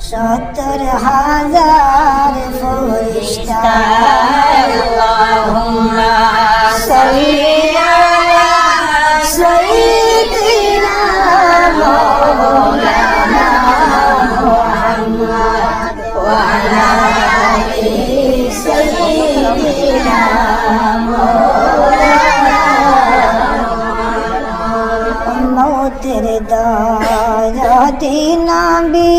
সত্তর হাজার ফরিস্তা আল্লাহুম্মা সাল্লি আলা সাইয়্যিদিনা মৌতের দারাদি নাবি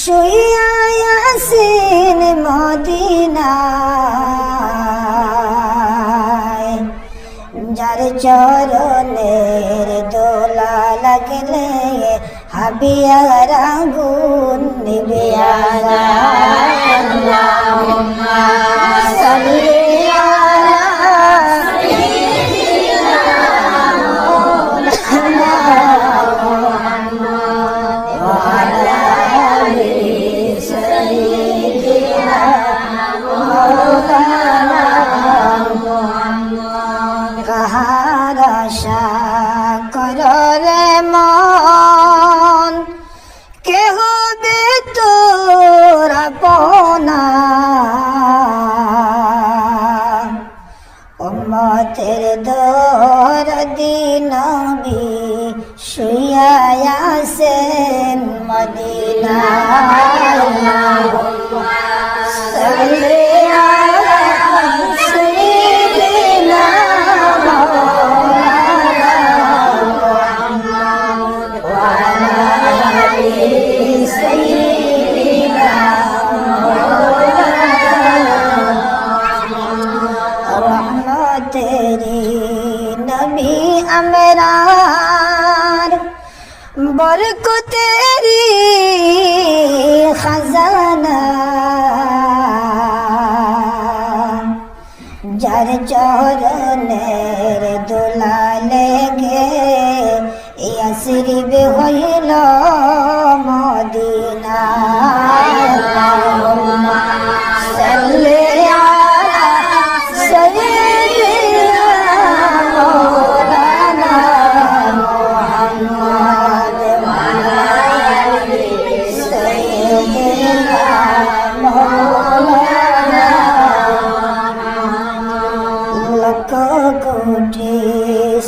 শুয়ায়াসিন মদিনায়। যার চরণের দোলা লাগলে হাবিয়ার আগুন নিবে মদিনা বরকতেরি খাজানা। যার চরণের দোলা লেগে ইয়াসরিবে হইল মদিনা আল্লাহুম্মা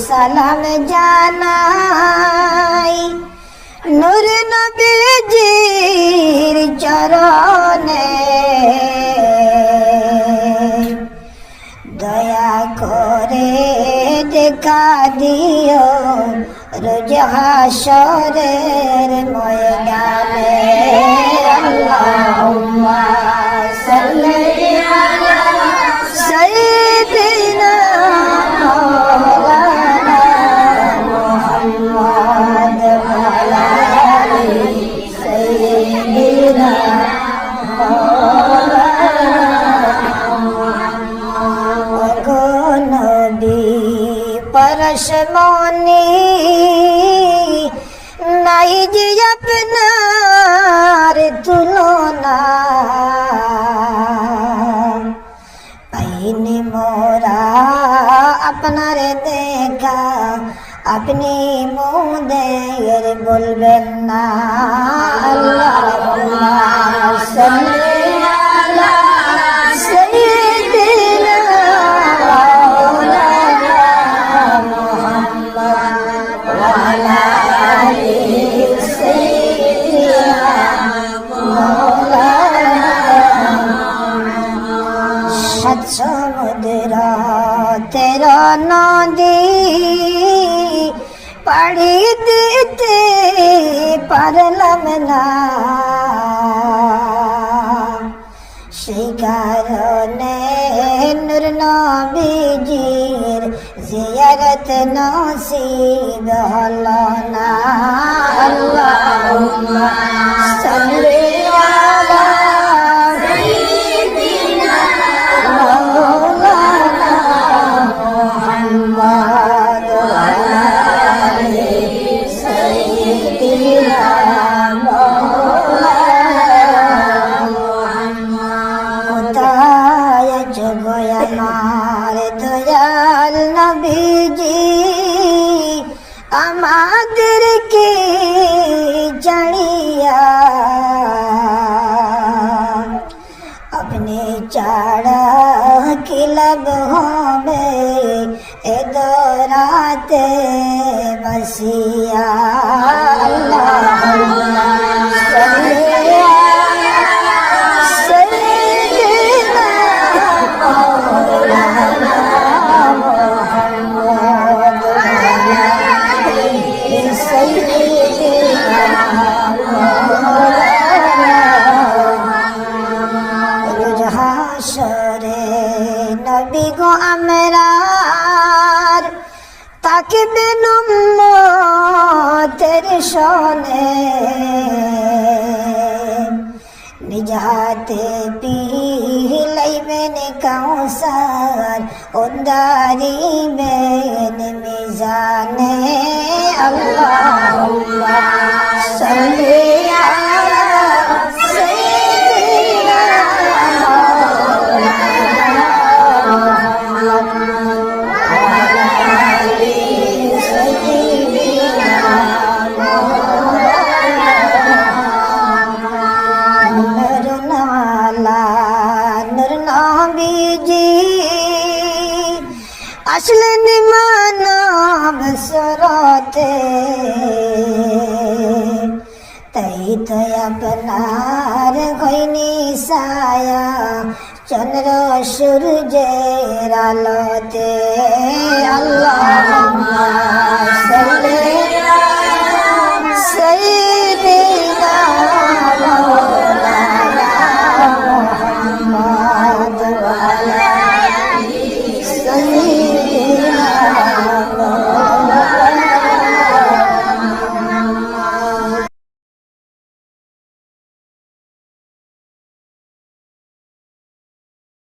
সালাম জানাই। নূর নবীজির চরণে। দয়া করে দেখা দিও রোজ হাসরের ময়দানে। আল্লাহুম্মা সাল্লি পরশমণি নাই যে আপনার তুলনা। পাইনি মোরা আপনার দেখা আপনি মোদের বলবেন না। দিতে পারলাম না। সেই কারণে নূর নবীজির জিয়ারত নসিব হল না। আল্লাহুম্মা সাল্লি আমাদেরকে জানিয়া আপনি ছাড়া কিলাব হবে? এ দরাতে বসিয়া আল্লাহ। তাকে বেনুম তের সনে? নিজ হাতে পিলাইবেন কাউসার উন্দারিবেন মিজানে আল্লাহ সাল্লি। মানব সরতে তাই তো আপনার গইনি সায়া চন্দ্র সূর্যের আলোতে আল্লাহ